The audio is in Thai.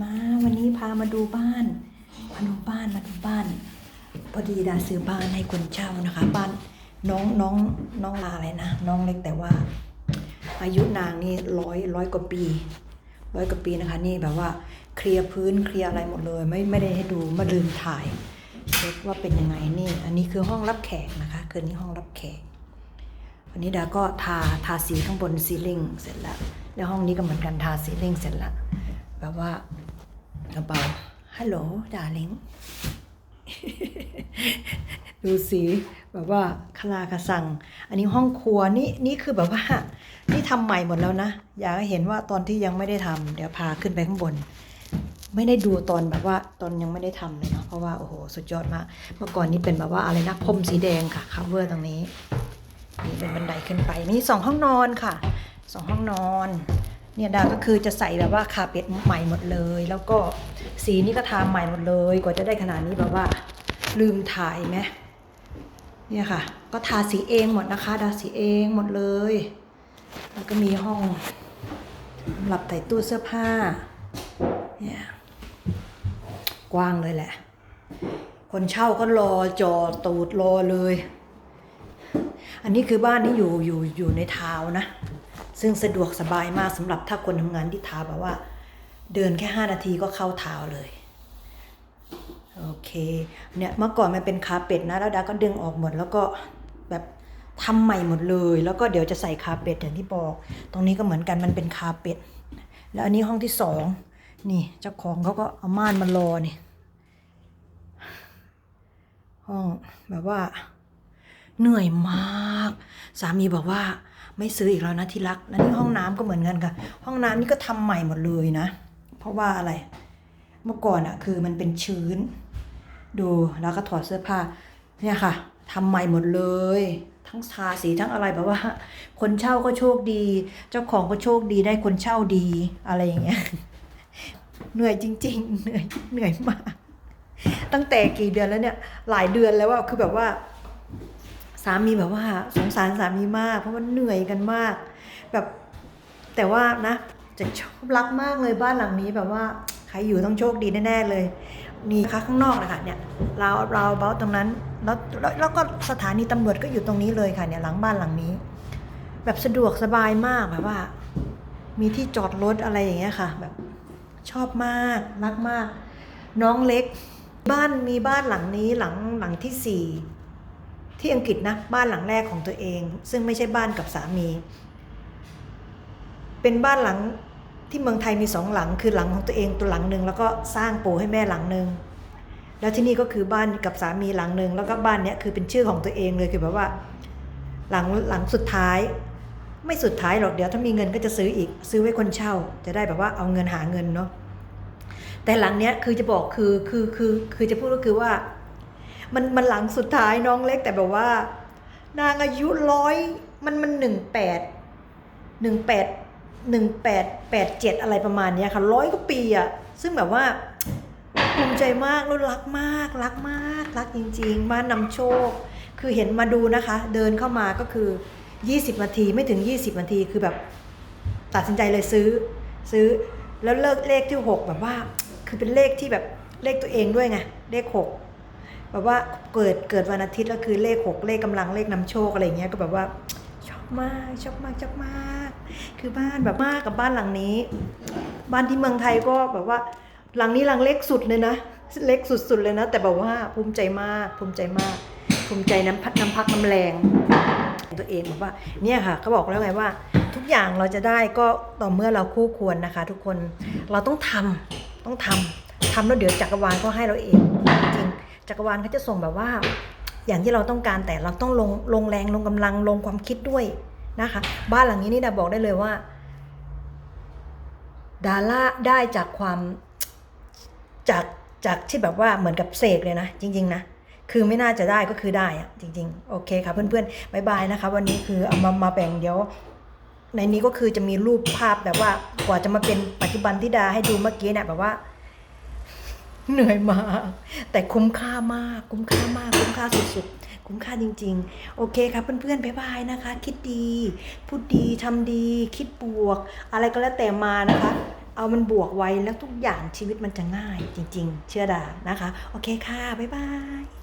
มาวันนี้พามาดูบ้าน มาดูบ้านมาดูบ้าน พอดีดาซื้อบ้านให้คนเช่านะคะ บ้านน้องน้องน้องลาอะไรนะ น้องเล็กแต่ว่า อายุนางนี่ร้อยร้อยกว่าปีร้อยกว่าปีนะคะ นี่แบบว่าเคลียร์พื้นเคลียร์อะไรหมดเลย ไม่ไม่ได้ให้ดูมาลืมถ่ายเช็คว่าเป็นยังไงนี่ อันนี้คือห้องรับแขกนะคะ คืนนี้ห้องรับแขกวันนี้ดาก็ทาทาสีข้างบนซีลิงเสร็จแล้ว แล้วห้องนี้ก็เหมือนกันทาซีลิงเสร็จแล้วแบบว่า กระเป๋าฮัลโหลดาลิงดูสีแบบว่าคลากระสัง อันนี้ห้องครัวนี่นี่คือแบบว่า นี่ทำใหม่หมดแล้วนะ อยากเห็นว่าตอนที่ยังไม่ได้ทำเดี๋ยวพาขึ้นไปข้างบน ไม่ได้ดูตอนแบบว่าตอนยังไม่ได้ทำเลยเนาะเพราะว่าโอ้โหสุดยอดมาก เมื่อก่อนนี้เป็นแบบว่าอะไรนะพรมสีแดงค่ะคัฟเวอร์ตรงนี้นี่เป็นบันไดขึ้นไปนี่สองห้องนอนค่ะสองห้องนอน เนี่ยดาก็คือจะใส่แบบว่าคาเป็ดใหม่หมดเลย แล้วก็สีนี่ก็ทาใหม่หมดเลย กว่าจะได้ขนาดนี้แบบว่า ลืมถ่ายไหมเนี่ยค่ะ ก็ทาสีเองหมดนะคะ ดาสีเองหมดเลย แล้วก็มีห้องสำหรับใส่ตู้เสื้อผ้าเนี่ยกว้างเลยแหละ คนเช่าก็รอจอตูดรอเลย อันนี้คือบ้านนี้อยู่อยู่อยู่ในทาวน์นะ ซึ่งสะดวกสบายมากสำหรับถ้าคนทำงานที่ทาแบบว่า เดินแค่ 5 นาทีก็เข้าเท้าเลยโอเคเนี่ยเมื่อก่อนมันเป็นคาเป็ดนะแล้วดาก็ดึงออกหมดแล้วก็แบบทำใหม่หมดเลย แล้วก็เดี๋ยวจะใส่คาเป็ดอย่างที่บอก ตรงนี้ก็เหมือนกันมันเป็นคาเป็ดแล้วอันนี้ห้องที่สองนี่เจ้าของเขาก็เอาม่านมารอนี่ห้องแบบว่า เหนื่อยมาก สามีบอกว่าไม่ซื้ออีกแล้วนะที่รักแล้วนี่ห้องน้ำก็เหมือนกันค่ะ ห้องน้ำนี่ก็ทำใหม่หมดเลยนะ เพราะว่าอะไร เมื่อก่อนอะคือมันเป็นชื้น ดูแล้วก็ถอดเสื้อผ้าเนี่ยค่ะทำใหม่หมดเลย ทั้งทาสีทั้งอะไรแบบว่า คนเช่าก็โชคดี เจ้าของก็โชคดีได้คนเช่าดีอะไรอย่างเงี้ยเหนื่อยจริง ๆ เหนื่อยเหนื่อยมาก ตั้งแต่กี่เดือนแล้วเนี่ย หลายเดือนแล้วว่าคือแบบว่า สามีแบบว่าสงสารสามีมาก เพราะว่าเหนื่อยกันมาก แบบแต่ว่านะจะชอบรักมากเลยบ้านหลังนี้แบบว่าใครอยู่ต้องโชคดีแน่ๆเลยนี่ค่ะข้างนอกนะคะเนี่ยราวราวเบ้าตรงนั้นแล้วแล้วแล้วก็สถานีตำรวจก็อยู่ตรงนี้เลยค่ะเนี่ยหลังบ้านหลังนี้ แบบสะดวกสบายมากแบบว่า มีที่จอดรถอะไรอย่างเงี้ยค่ะ แบบชอบมากรักมาก น้องเล็ก บ้านมีบ้านหลังนี้หลังหลังที่สี่ ที่อังกฤษนะบ้านหลังแรกของตัวเอง ซึ่งไม่ใช่บ้านกับสามี เป็นบ้านหลังที่เมืองไทยมีสองหลังคือหลังของตัวเองตัวหลังหนึ่งแล้วก็สร้างปูให้แม่หลังหนึ่งแล้วที่นี่ก็คือบ้านกับสามีหลังหนึ่งแล้วก็บ้านเนี้ยคือเป็นชื่อของตัวเองเลยคือแบบว่า หลังหลังสุดท้าย ไม่สุดท้ายหรอกเดี๋ยวถ้ามีเงินก็จะซื้ออีกซื้อไว้คนเช่า จะได้แบบว่าเอาเงินหาเงินเนาะแต่หลังเนี้ยคือจะบอกคือคือคือคือจะพูดก็คือว่า มันมันหลังสุดท้ายน้องเล็กแต่แบบว่า นางอายุร้อยมันมันหนึ่งแปดหนึ่งแปดหนึ่งแปดแปดเจ็ดอะไรประมาณเนี้ยค่ะร้อยกว่าปีอะซึ่งแบบว่าภูมิใจมากแล้วรักมาก รักมาก รักจริง ๆ บ้านนำโชค คือเห็นมาดูนะคะ เดินเข้ามาก็คือ 20นาทีไม่ถึง 20นาทีคือแบบตัดสินใจเลยซื้อ ซื้อแล้วเลิกเลขที่ 6 แบบว่า คือเป็นเลขที่แบบเลขตัวเองด้วยไงเลข6 แบบว่าเกิดเกิดวันอาทิตย์แล้วคือเลขหกเลขกำลังเลขนำโชคอะไรเงี้ยก็แบบว่าชอบมากชอบมากชอบมาก คือบ้านแบบมากกับบ้านหลังนี้ บ้านที่เมืองไทยก็แบบว่า หลังนี้หลังเล็กสุดเลยนะเล็กสุดๆเลยนะ แต่แบบว่าภูมิใจมาก ภูมิใจมาก ภูมิใจน้ำพัดน้ำพักน้ำแรงตัวเองบอกว่าเนี่ยค่ะเขาบอกแล้วไงว่า ทุกอย่างเราจะได้ก็ต่อเมื่อเราคู่ควรนะคะ ทุกคนเราต้องทำต้องทำทำแล้วเดี๋ยวจักรวาลก็ให้เราเอง จักรวาลเขาจะส่งแบบว่า อย่างที่เราต้องการแต่เราต้องลงลงแรงลงกำลังลงความคิดด้วยนะคะ บ้านหลังนี้นี่ดาบอกได้เลยว่าดาล่าได้จากความจากจากที่แบบว่าเหมือนกับเสกเลยนะ จริง ๆ นะ คือไม่น่าจะได้ก็คือได้อะจริง ๆ โอเคค่ะเพื่อนๆบายบายนะคะ วันนี้คือเอามามาแบ่งเดี๋ยว ในนี้ก็คือจะมีรูปภาพแบบว่ากว่าจะมาเป็นปัจจุบันที่ดาให้ดูเมื่อกี้เนี่ยแบบว่า เหนื่อยมากแต่คุ้มค่ามาก คุ้มค่ามาก คุ้มค่าสุดๆ คุ้มค่าจริง ๆ โอเคครับเพื่อนๆบ๊ายบายนะคะ คิดดี พูดดีทำดี คิดบวก อะไรก็แล้วแต่มานะคะ เอามันบวกไว้แล้วทุกอย่างชีวิตมันจะง่ายจริง ๆ เชื่อดานะคะ โอเคค่ะ บ๊ายบาย